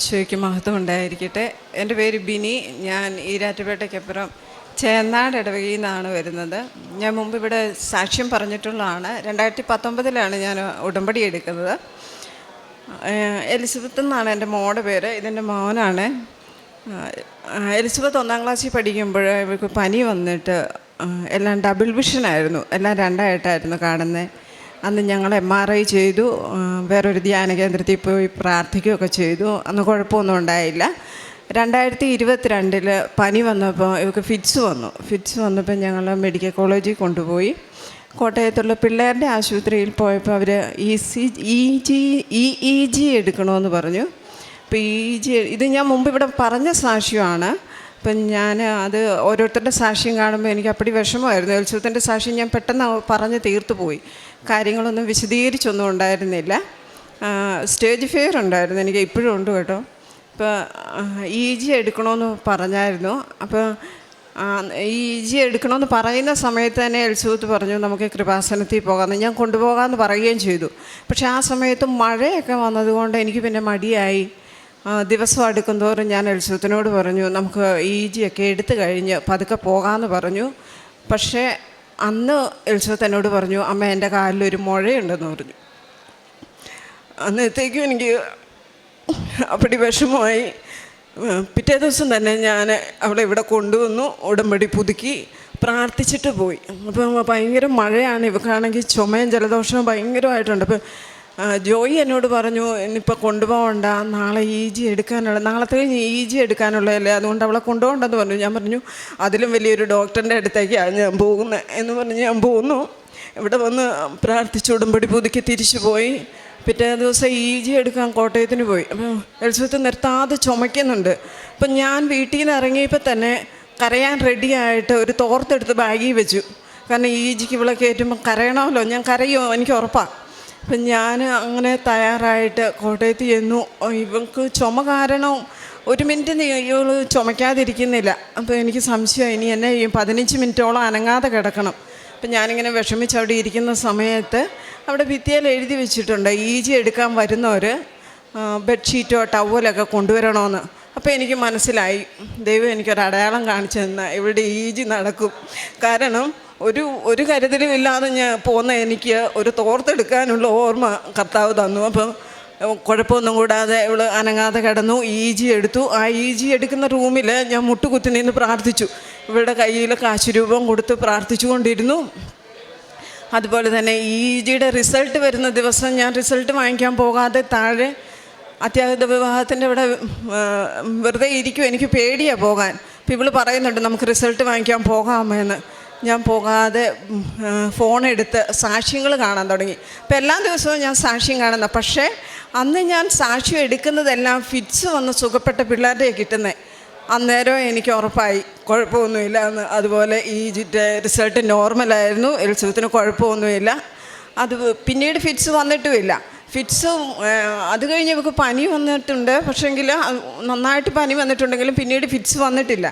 ഈശോയ്ക്ക് മഹത്വം ഉണ്ടായിരിക്കട്ടെ എന്റെ പേര് ബിനി. ഞാൻ ഈരാറ്റുപേട്ടയ്ക്കപ്പുറം ചേന്നാട് ഇടവകയിൽ നിന്നാണ് വരുന്നത്. ഞാൻ മുമ്പ് ഇവിടെ സാക്ഷ്യം പറഞ്ഞിട്ടുള്ളതാണ്. രണ്ടായിരത്തി പത്തൊമ്പതിലാണ് ഞാൻ ഉടമ്പടി എടുക്കുന്നത്. എലിസബത്ത് എന്നാണ് എന്റെ മോടെ പേര്. ഇതെന്റെ മോനാണ്. എലിസബത്ത് ഒന്നാം ക്ലാസ്സിൽ പഠിക്കുമ്പോൾ ഇവർക്ക് പനി വന്നിട്ട് എല്ലാം ഡബിൾ വിഷനായിരുന്നു എല്ലാം രണ്ടായിട്ടായിരുന്നു കാണുന്നത്. അന്ന് ഞങ്ങൾ എം ആർ ഐ ചെയ്തു. വേറൊരു ധ്യാന കേന്ദ്രത്തിൽ പോയി പ്രാർത്ഥിക്കുകയൊക്കെ ചെയ്തു. അന്ന് കുഴപ്പമൊന്നും ഉണ്ടായില്ല. രണ്ടായിരത്തി ഇരുപത്തിരണ്ടിൽ പനി വന്നപ്പോൾ ഇവർക്ക് ഫിറ്റ്സ് വന്നു. ഫിറ്റ്സ് വന്നപ്പോൾ ഞങ്ങൾ മെഡിക്കൽ കോളേജിൽ കൊണ്ടുപോയി. കോട്ടയത്തുള്ള പിള്ളേരുടെ ആശുപത്രിയിൽ പോയപ്പോൾ അവർ E C E G E E G എടുക്കണമെന്ന് പറഞ്ഞു. അപ്പോൾ ഇ ജി ഇത് ഞാൻ മുമ്പ് ഇവിടെ പറഞ്ഞ സാക്ഷ്യമാണ്. അപ്പം ഞാൻ അത് ഓരോരുത്തരുടെ സാക്ഷ്യം കാണുമ്പോൾ എനിക്ക് അപ്പടി വിഷമമായിരുന്നു. ഉത്സവത്തിന്റെ സാക്ഷ്യം ഞാൻ പെട്ടെന്ന് പറഞ്ഞ് തീർത്തു പോയി. കാര്യങ്ങളൊന്നും വിശദീകരിച്ചൊന്നും ഉണ്ടായിരുന്നില്ല. സ്റ്റേജ് ഫെയർ ഉണ്ടായിരുന്നു. എനിക്ക് ഇപ്പോഴും ഉണ്ട് കേട്ടോ. ഇപ്പോൾ ഇ ജി എടുക്കണമെന്ന് പറഞ്ഞായിരുന്നു. അപ്പോൾ ഈ ജി എടുക്കണമെന്ന് പറയുന്ന സമയത്ത് തന്നെ എൽസൂത്ത് പറഞ്ഞു നമുക്ക് കൃപാസനത്തിൽ പോകാമെന്ന്. ഞാൻ കൊണ്ടുപോകാമെന്ന് പറയുകയും ചെയ്തു. പക്ഷേ ആ സമയത്ത് മഴയൊക്കെ വന്നതുകൊണ്ട് എനിക്ക് പിന്നെ മടിയായി. ദിവസം അടുക്കുന്തോറും ഞാൻ എൽസുത്തിനോട് പറഞ്ഞു നമുക്ക് ഇ ജി ഒക്കെ എടുത്തു കഴിഞ്ഞ് പതുക്കെ പോകാമെന്ന് പറഞ്ഞു. പക്ഷേ അന്ന് എൽസുത്ത് എന്നോട് പറഞ്ഞു അമ്മ എന്റെ കാലിലൊരു മുഴയുണ്ടെന്ന് പറഞ്ഞു. അന്നത്തേക്കും എനിക്ക് അപ്പടി വിഷമമായി. പിറ്റേ ദിവസം തന്നെ ഞാൻ അവളെ ഇവിടെ കൊണ്ടുവന്നു ഉടമ്പടി പുതുക്കി പ്രാർത്ഥിച്ചിട്ട് പോയി. അപ്പം ഭയങ്കര മഴയാണ് ഇവക്കാണെങ്കിൽ ചുമയും ജലദോഷവും ഭയങ്കരമായിട്ടുണ്ട്. അപ്പം ജോയി എന്നോട് പറഞ്ഞു ഇന്നിപ്പോൾ കൊണ്ടുപോകണ്ട നാളെ ഇ ജി എടുക്കാനുള്ള നാളത്തെ ഇ ജി എടുക്കാനുള്ളതല്ലേ അതുകൊണ്ട് അവളെ കൊണ്ടുപോകണ്ടെന്ന് പറഞ്ഞു. ഞാൻ പറഞ്ഞു അതിലും വലിയൊരു ഡോക്ടറിന്റെ അടുത്തേക്കാണ് ഞാൻ പോകുന്നത് എന്ന് പറഞ്ഞ് ഞാൻ പോന്നു. ഇവിടെ വന്ന് പ്രാർത്ഥിച്ച് ഉടമ്പടി പുതുക്കി തിരിച്ചു പോയി. പിറ്റേ ദിവസം ഇ ജി എടുക്കാൻ കോട്ടയത്തിന് പോയി. അപ്പോൾ എലിസബത്ത് നിർത്താതെ ചുമയ്ക്കുന്നുണ്ട്. അപ്പം ഞാൻ വീട്ടിൽ നിന്ന് ഇറങ്ങിയപ്പോൾ തന്നെ കരയാൻ റെഡിയായിട്ട് ഒരു തോർത്തെടുത്ത് ബാഗിൽ വെച്ചു. കാരണം ഇ ജിക്ക് ഇവിടെ കയറ്റുമ്പോൾ കരയണമല്ലോ ഞാൻ കരയോ എനിക്ക് ഉറപ്പാണ് അപ്പം ഞാൻ അങ്ങനെ തയ്യാറായിട്ട് കോട്ടയത്ത് ചെന്നു. ഇവൾക്ക് ചുമ കാരണം ഒരു മിനിറ്റ് ഇവൾ ചുമയ്ക്കാതിരിക്കുന്നില്ല. അപ്പോൾ എനിക്ക് സംശയം ഇനി എന്നെ പതിനഞ്ച് മിനിറ്റോളം അനങ്ങാതെ കിടക്കണം. അപ്പം ഞാനിങ്ങനെ വിഷമിച്ച് അവിടെ ഇരിക്കുന്ന സമയത്ത് അവിടെ ഭിത്തിയിൽ എഴുതി വെച്ചിട്ടുണ്ട്. ഈ ജി എടുക്കാൻ വരുന്നവർ ബെഡ്ഷീറ്റോ ടവലൊക്കെ കൊണ്ടുവരണമെന്ന്. അപ്പോൾ എനിക്ക് മനസ്സിലായി. ദൈവം എനിക്കൊരു അടയാളം കാണിച്ചു തന്ന ഇവിടെ ഈജി നടക്കും. കാരണം ഒരു ഒരു കരുതലും ഇല്ലാതെ ഞാൻ പോന്ന എനിക്ക് ഒരു തോർത്തെടുക്കാനുള്ള ഓർമ്മ കർത്താവ് തന്നു. അപ്പം കുഴപ്പമൊന്നും കൂടാതെ ഇവൾ അനങ്ങാതെ കിടന്നു ഇ ജി എടുത്തു. ആ ഇ ജി എടുക്കുന്ന റൂമിൽ ഞാൻ മുട്ടുകുത്തി നിന്ന് പ്രാർത്ഥിച്ചു. ഇവളുടെ കയ്യിൽ കാശുരൂപം കൊടുത്ത് പ്രാർത്ഥിച്ചു കൊണ്ടിരുന്നു അതുപോലെ തന്നെ ഇ ജിയുടെ റിസൾട്ട് വരുന്ന ദിവസം ഞാൻ റിസൾട്ട് വാങ്ങിക്കാൻ പോകാതെ താഴെ അത്യാഹിത വിവാഹത്തിന്റെ ഇവിടെ വെറുതെ ഇരിക്കും എനിക്ക് പേടിയാണ് പോകാൻ. അപ്പോൾ ഇവൾ പറയുന്നുണ്ട് നമുക്ക് റിസൾട്ട് വാങ്ങിക്കാൻ പോകാമെന്ന് ഞാൻ പോകാതെ ഫോണെടുത്ത് സാക്ഷ്യങ്ങൾ കാണാൻ തുടങ്ങി. അപ്പോൾ എല്ലാ ദിവസവും ഞാൻ സാക്ഷ്യം കാണുന്ന പക്ഷേ അന്ന് ഞാൻ സാക്ഷ്യം എടുക്കുന്നതെല്ലാം ഫിറ്റ്സ് വന്ന് സുഖപ്പെട്ട പിള്ളേരുടെ കിട്ടുന്നത് അന്നേരം എനിക്ക് ഉറപ്പായി കുഴപ്പമൊന്നുമില്ല എന്ന്. അതുപോലെ ഈ റിസൾട്ട് നോർമലായിരുന്നു എൽസുഖത്തിന് കുഴപ്പമൊന്നുമില്ല. അത് പിന്നീട് ഫിറ്റ്സ് വന്നിട്ടുമില്ല. ഫിറ്റ്സ് അത് കഴിഞ്ഞ് ഇവർക്ക് പനി വന്നിട്ടുണ്ട്. പക്ഷേങ്കിൽ നന്നായിട്ട് പനി വന്നിട്ടുണ്ടെങ്കിലും പിന്നീട് ഫിറ്റ്സ് വന്നിട്ടില്ല.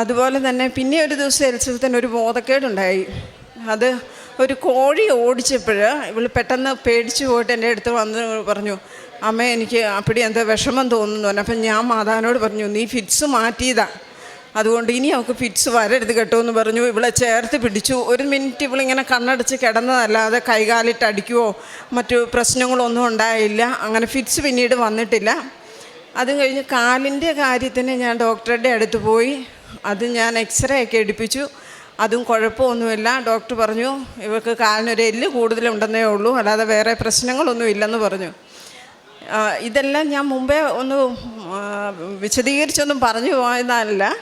അതുപോലെ തന്നെ പിന്നെ ഒരു ദിവസം എൽസത്തിന് ഒരു ബോധക്കേടുണ്ടായി. അത് ഒരു കോഴി ഓടിച്ചപ്പോൾ ഇവൾ പെട്ടെന്ന് പേടിച്ചു പോയിട്ട് എന്റെ അടുത്ത് വന്ന് പറഞ്ഞു അമ്മ എനിക്ക് അപ്പടി എന്താ വിഷമം തോന്നുന്നു. പറഞ്ഞു അപ്പം ഞാൻ മാതാവിനോട് പറഞ്ഞു നീ ഫിറ്റ്സ് മാറ്റിയതാ. അതുകൊണ്ട് ഇനി അവൾക്ക് ഫിറ്റ്സ് വരരുത് കേട്ടോ എന്ന് പറഞ്ഞു. ഇവളെ ചേർത്ത് പിടിച്ചു. ഒരു മിനിറ്റ് ഇവളിങ്ങനെ കണ്ണടച്ച് കിടന്നതല്ലാതെ കൈകാലിട്ട് അടിക്കുവോ മറ്റു പ്രശ്നങ്ങളൊന്നും ഉണ്ടായില്ല. അങ്ങനെ ഫിറ്റ്സ് പിന്നീട് വന്നിട്ടില്ല. അതും കഴിഞ്ഞ് കാലിന്റെ കാര്യത്തിന് ഞാൻ ഡോക്ടറുടെ അടുത്ത് പോയി. അത് ഞാൻ എക്സ്റേ ഒക്കെ എടുപ്പിച്ചു. അതും കുഴപ്പമൊന്നുമില്ല. ഡോക്ടർ പറഞ്ഞു ഇവർക്ക് കാലിനൊരു എല്ല് കൂടുതലുണ്ടെന്നേ ഉള്ളൂ. അല്ലാതെ വേറെ പ്രശ്നങ്ങളൊന്നും ഇല്ലെന്ന് പറഞ്ഞു. ഇതെല്ലാം ഞാൻ മുമ്പേ ഒന്ന് വിശദീകരിച്ചൊന്നും പറഞ്ഞു പോയതല്ല.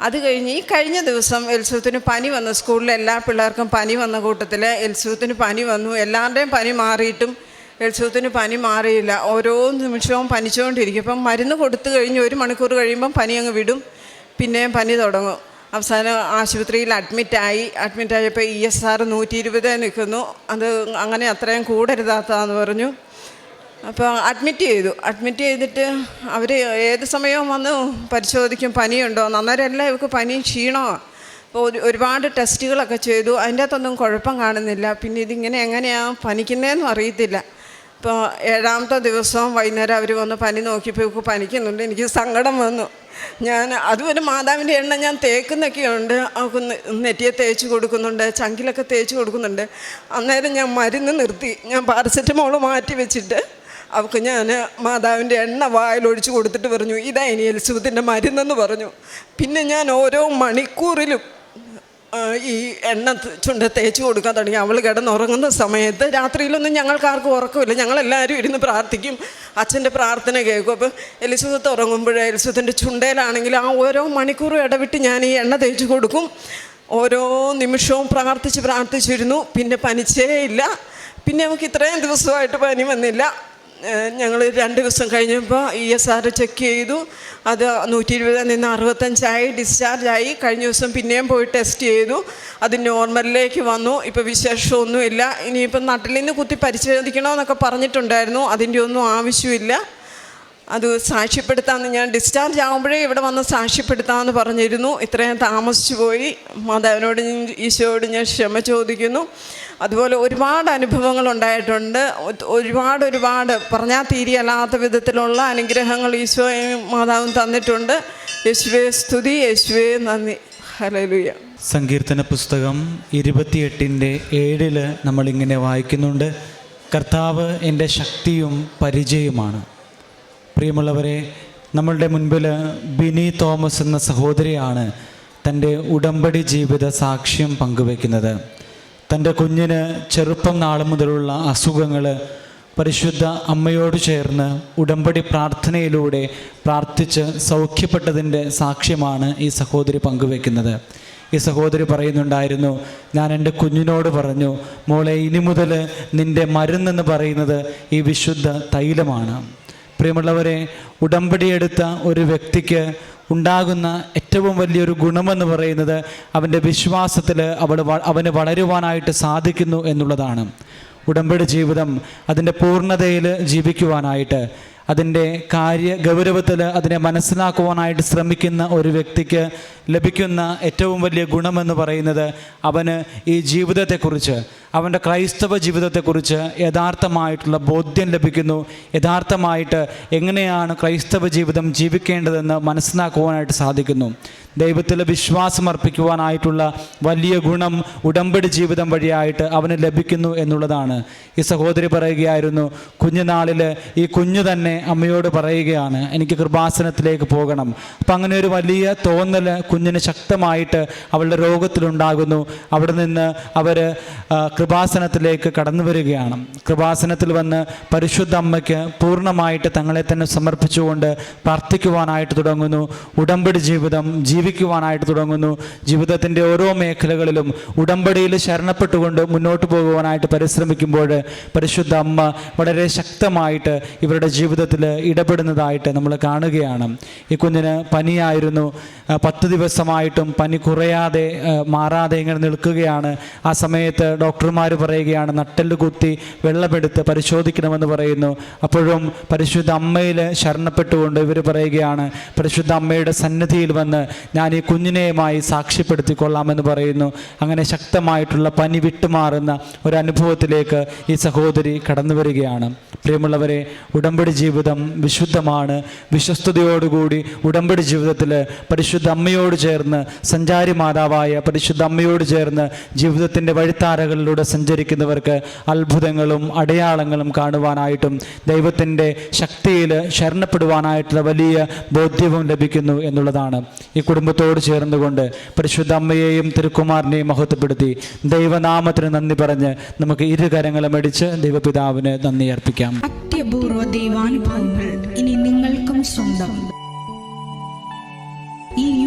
അത് കഴിഞ്ഞ് ഈ കഴിഞ്ഞ ദിവസം എൽസുത്തിന് പനി വന്നു. സ്കൂളിലെ എല്ലാ പിള്ളേർക്കും പനി വന്ന കൂട്ടത്തിൽ എൽസുത്തിന് പനി വന്നു. എല്ലാവരുടെയും പനി മാറിയിട്ടും എൽസുത്തിന് പനി മാറിയില്ല. ഓരോ നിമിഷവും പനിച്ചുകൊണ്ടിരിക്കും. അപ്പം മരുന്ന് കൊടുത്തു കഴിഞ്ഞ് ഒരു മണിക്കൂർ കഴിയുമ്പം പനി അങ്ങ് വിടും. പിന്നെയും പനി തുടങ്ങും. അവസാനം ആശുപത്രിയിൽ അഡ്മിറ്റായി അഡ്മിറ്റായപ്പോൾ ഇ എസ് ആർ നൂറ്റി ഇരുപത് നിൽക്കുന്നു. അത് അങ്ങനെ അത്രയും കൂടരുതാത്തതാന്ന് പറഞ്ഞു. അപ്പോൾ അഡ്മിറ്റ് ചെയ്തു. അഡ്മിറ്റ് ചെയ്തിട്ട് അവർ ഏത് സമയവും വന്ന് പരിശോധിക്കും പനിയുണ്ടോ? അന്നേരം ഇവർക്ക് പനി ക്ഷീണമാണ് അപ്പോൾ ഒരു ഒരുപാട് ടെസ്റ്റുകളൊക്കെ ചെയ്തു. അതിന്റെ അകത്തൊന്നും കുഴപ്പം കാണുന്നില്ല. പിന്നെ ഇതിങ്ങനെ എങ്ങനെയാണ് പനിക്കുന്നതെന്നും അറിയത്തില്ല. ഇപ്പോൾ ഏഴാമത്തെ ദിവസം വൈകുന്നേരം അവർ വന്ന് പനി നോക്കിയപ്പോൾ ഇവർക്ക് പനിക്കുന്നുണ്ട്. എനിക്ക് സങ്കടം വന്നു. ഞാൻ അതുവരെ മാതാവിന്റെ എണ്ണ ഞാൻ തേക്കുന്നൊക്കെയുണ്ട്. അവർക്ക് നെറ്റിയെ തേച്ച് കൊടുക്കുന്നുണ്ട് ചങ്കിലൊക്കെ തേച്ച് കൊടുക്കുന്നുണ്ട്. അന്നേരം ഞാൻ മരുന്ന് നിർത്തി. ഞാൻ പാരസെറ്റമോൾ മാറ്റി വെച്ചിട്ട് അവൾക്ക് ഞാൻ മാതാവിന്റെ എണ്ണ വായിലൊഴിച്ച് കൊടുത്തിട്ട് പറഞ്ഞു ഇതാ ഇനി എലിസബത്തിന്റെ മരുന്നെന്ന് പറഞ്ഞു. പിന്നെ ഞാൻ ഓരോ മണിക്കൂറിലും ഈ എണ്ണ ചുണ്ട തേച്ച് കൊടുക്കാൻ തുടങ്ങി. അവൾ കിടന്നുറങ്ങുന്ന സമയത്ത് രാത്രിയിലൊന്നും ഞങ്ങൾക്ക് ആർക്കും ഉറക്കമില്ല. ഞങ്ങളെല്ലാവരും ഇരുന്ന് പ്രാർത്ഥിക്കും. അച്ഛന്റെ പ്രാർത്ഥന കേൾക്കും. അപ്പോൾ എലിസബത്ത് ഉറങ്ങുമ്പോഴേ എലിസബത്തിന്റെ ചുണ്ടയിലാണെങ്കിൽ ആ ഓരോ മണിക്കൂറും ഇടവിട്ട് ഞാൻ ഈ എണ്ണ തേച്ച് കൊടുക്കും. ഓരോ നിമിഷവും പ്രാർത്ഥിച്ച് പ്രാർത്ഥിച്ചിരുന്നു. പിന്നെ പനിച്ചേ ഇല്ല. പിന്നെ നമുക്ക് ഇത്രയും ദിവസമായിട്ട് പനി വന്നില്ല. ഞങ്ങൾ രണ്ട് ദിവസം കഴിഞ്ഞപ്പോൾ ഇ എസ് ആർ ചെക്ക് ചെയ്തു. അത് നൂറ്റി ഇരുപതിൽ നിന്ന് അറുപത്തഞ്ചായി ഡിസ്ചാർജായി കഴിഞ്ഞ ദിവസം പിന്നെയും പോയി ടെസ്റ്റ് ചെയ്തു. അത് നോർമലിലേക്ക് വന്നു. ഇപ്പോൾ വിശേഷമൊന്നുമില്ല. ഇനിയിപ്പം നട്ടിൽ നിന്ന് കുത്തി പരിശോധിക്കണമെന്നൊക്കെ പറഞ്ഞിട്ടുണ്ടായിരുന്നു. അതിന്റെ ഒന്നും ആവശ്യമില്ല. അത് സാക്ഷ്യപ്പെടുത്താമെന്ന് ഞാൻ ഡിസ്ചാർജ് ആകുമ്പോഴേ ഇവിടെ വന്ന് സാക്ഷ്യപ്പെടുത്താമെന്ന് പറഞ്ഞിരുന്നു. ഇത്രയും താമസിച്ചു പോയി. മാതാവിനോട് ഈശോയോട് ഞാൻ ക്ഷമ ചോദിക്കുന്നു. അതുപോലെ ഒരുപാട് അനുഭവങ്ങൾ ഉണ്ടായിട്ടുണ്ട് ഒരുപാട് ഒരുപാട് പറഞ്ഞാൽ തീരെയല്ലാത്ത വിധത്തിലുള്ള അനുഗ്രഹങ്ങൾ ഈശോയും മാതാവും തന്നിട്ടുണ്ട്. യേശുവേ സ്തുതി യേശുവേ നന്ദി. ഹലലുയ സങ്കീർത്തന പുസ്തകം ഇരുപത്തിയെട്ടിന്റെ ഏഴിൽ നമ്മളിങ്ങനെ വായിക്കുന്നുണ്ട്. കർത്താവ് എന്റെ ശക്തിയും പരിചയവുമാണ് പ്രിയമുള്ളവരെ നമ്മളുടെ മുൻപിൽ ബിനി തോമസ് എന്ന സഹോദരിയാണ് തന്റെ ഉടമ്പടി ജീവിത സാക്ഷ്യം പങ്കുവെക്കുന്നത് തന്റെ കുഞ്ഞിന് ചെറുപ്പം നാൾ മുതലുള്ള അസുഖങ്ങൾ പരിശുദ്ധ അമ്മയോട് ചേർന്ന് ഉടമ്പടി പ്രാർത്ഥനയിലൂടെ പ്രാർത്ഥിച്ച് സൗഖ്യപ്പെട്ടതിന്റെ സാക്ഷ്യമാണ് ഈ സഹോദരി പങ്കുവെക്കുന്നത് ഈ സഹോദരി പറയുന്നുണ്ടായിരുന്നു ഞാൻ എന്റെ കുഞ്ഞിനോട് പറഞ്ഞു മോളെ ഇനി മുതൽ നിന്റെ മരുന്നെന്ന് പറയുന്നത് ഈ വിശുദ്ധ തൈലമാണ്. പ്രിയമുള്ളവരെ ഉടമ്പടിയെടുത്ത ഒരു വ്യക്തിക്ക് ഉണ്ടാകുന്ന ഏറ്റവും വലിയൊരു ഗുണമെന്ന് പറയുന്നത് അവന്റെ വിശ്വാസത്തിൽ അവൾ അവന് വളരുവാനായിട്ട് സാധിക്കുന്നു എന്നുള്ളതാണ്. ഉടമ്പടി ജീവിതം അതിന്റെ പൂർണതയിൽ ജീവിക്കുവാനായിട്ട് അതിന്റെ കാര്യ ഗൗരവത്തിൽ അതിനെ മനസ്സിലാക്കുവാനായിട്ട് ശ്രമിക്കുന്ന ഒരു വ്യക്തിക്ക് ലഭിക്കുന്ന ഏറ്റവും വലിയ ഗുണമെന്ന് പറയുന്നത് അവന് ഈ ജീവിതത്തെക്കുറിച്ച് അവന്റെ ക്രൈസ്തവ ജീവിതത്തെക്കുറിച്ച് യഥാർത്ഥമായിട്ടുള്ള ബോധ്യം ലഭിക്കുന്നു. യഥാർത്ഥമായിട്ട് എങ്ങനെയാണ് ക്രൈസ്തവ ജീവിതം ജീവിക്കേണ്ടതെന്ന് മനസ്സിലാക്കുവാനായിട്ട് സാധിക്കുന്നു. ദൈവത്തിൽ വിശ്വാസം അർപ്പിക്കുവാനായിട്ടുള്ള വലിയ ഗുണം ഉടമ്പടി ജീവിതം വഴിയായിട്ട് അവന് ലഭിക്കുന്നു എന്നുള്ളതാണ്. ഈ സഹോദരി പറയുകയായിരുന്നു കുഞ്ഞുനാളിൽ ഈ കുഞ്ഞു തന്നെ അമ്മയോട് പറയുകയാണ് എനിക്ക് കൃപാസനത്തിലേക്ക് പോകണം. അപ്പം അങ്ങനെ ഒരു വലിയ തോന്നൽ കുഞ്ഞിന് ശക്തമായിട്ട് അവളുടെ രോഗത്തിലുണ്ടാകുന്നു. അവിടെ നിന്ന് അവർ കൃപാസനത്തിലേക്ക് കടന്നു വരികയാണ് കൃപാസനത്തിൽ വന്ന് പരിശുദ്ധ അമ്മയ്ക്ക് പൂർണമായിട്ട് തങ്ങളെ തന്നെ സമർപ്പിച്ചുകൊണ്ട് പ്രാർത്ഥിക്കുവാനായിട്ട് തുടങ്ങുന്നു. ഉടമ്പടി ജീവിതം ജീവിക്കുവാനായിട്ട് തുടങ്ങുന്നു. ജീവിതത്തിന്റെ ഓരോ മേഖലകളിലും ഉടമ്പടിയിൽ ശരണപ്പെട്ടുകൊണ്ട് മുന്നോട്ട് പോകുവാനായിട്ട് പരിശ്രമിക്കുമ്പോൾ പരിശുദ്ധ അമ്മ വളരെ ശക്തമായിട്ട് ഇവരുടെ ജീവിതത്തിൽ ഇടപെടുന്നതായിട്ട് നമ്മൾ കാണുകയാണ്. ഈ കുഞ്ഞിന് പനിയായിരുന്നു. പത്ത് പത്ത് ദിവസമായിട്ടും പനി കുറയാതെ മാറാതെ ഇങ്ങനെ നിൽക്കുകയാണ്. ആ സമയത്ത് ഡോക്ടർമാർ പറയുകയാണ് നട്ടെല്ല് കുത്തി വെള്ളമെടുത്ത് പരിശോധിക്കണമെന്ന് പറയുന്നു. അപ്പോഴും പരിശുദ്ധ അമ്മയിൽ ശരണപ്പെട്ടുകൊണ്ട് ഇവർ പറയുകയാണ് പരിശുദ്ധ അമ്മയുടെ സന്നിധിയിൽ വന്ന് ഞാൻ ഈ കുഞ്ഞിനെയുമായി സാക്ഷ്യപ്പെടുത്തിക്കൊള്ളാമെന്ന് പറയുന്നു. അങ്ങനെ ശക്തമായിട്ടുള്ള പനി വിട്ടുമാറുന്ന ഒരു അനുഭവത്തിലേക്ക് ഈ സഹോദരി കടന്നു വരികയാണ്. പ്രിയമുള്ളവരെ ഉടമ്പടി ജീവിതം വിശുദ്ധമാണ്. വിശ്വസ്തയോടുകൂടി ഉടമ്പടി ജീവിതത്തിൽ പരിശുദ്ധ അമ്മയോട് ചേർന്ന് സഞ്ചാരി മാതാവായ പരിശുദ്ധ അമ്മയോട് ചേർന്ന് ജീവിതത്തിന്റെ വഴിത്താരകളിലൂടെ സഞ്ചരിക്കുന്നവർക്ക് അത്ഭുതങ്ങളും അടയാളങ്ങളും കാണുവാനായിട്ടും ദൈവത്തിന്റെ ശക്തിയിൽ ശരണപ്പെടുവാനായിട്ടുള്ള വലിയ ബോധ്യവും ലഭിക്കുന്നു എന്നുള്ളതാണ്. ഈ കുടുംബത്തോട് ചേർന്നുകൊണ്ട് പരിശുദ്ധ അമ്മയെയും തിരുക്കുമാറിനെയും മഹത്വപ്പെടുത്തി ദൈവനാമത്തിന് നന്ദി പറഞ്ഞ് നമുക്ക് ഇരു കരങ്ങളും അടിച്ച് ദൈവപിതാവിന് നന്ദി അർപ്പിക്കാം. അത്യപൂർവ ദൈവാനുഭവങ്ങൾ ഇനി നിങ്ങൾക്കും സ്വന്തം. ഈ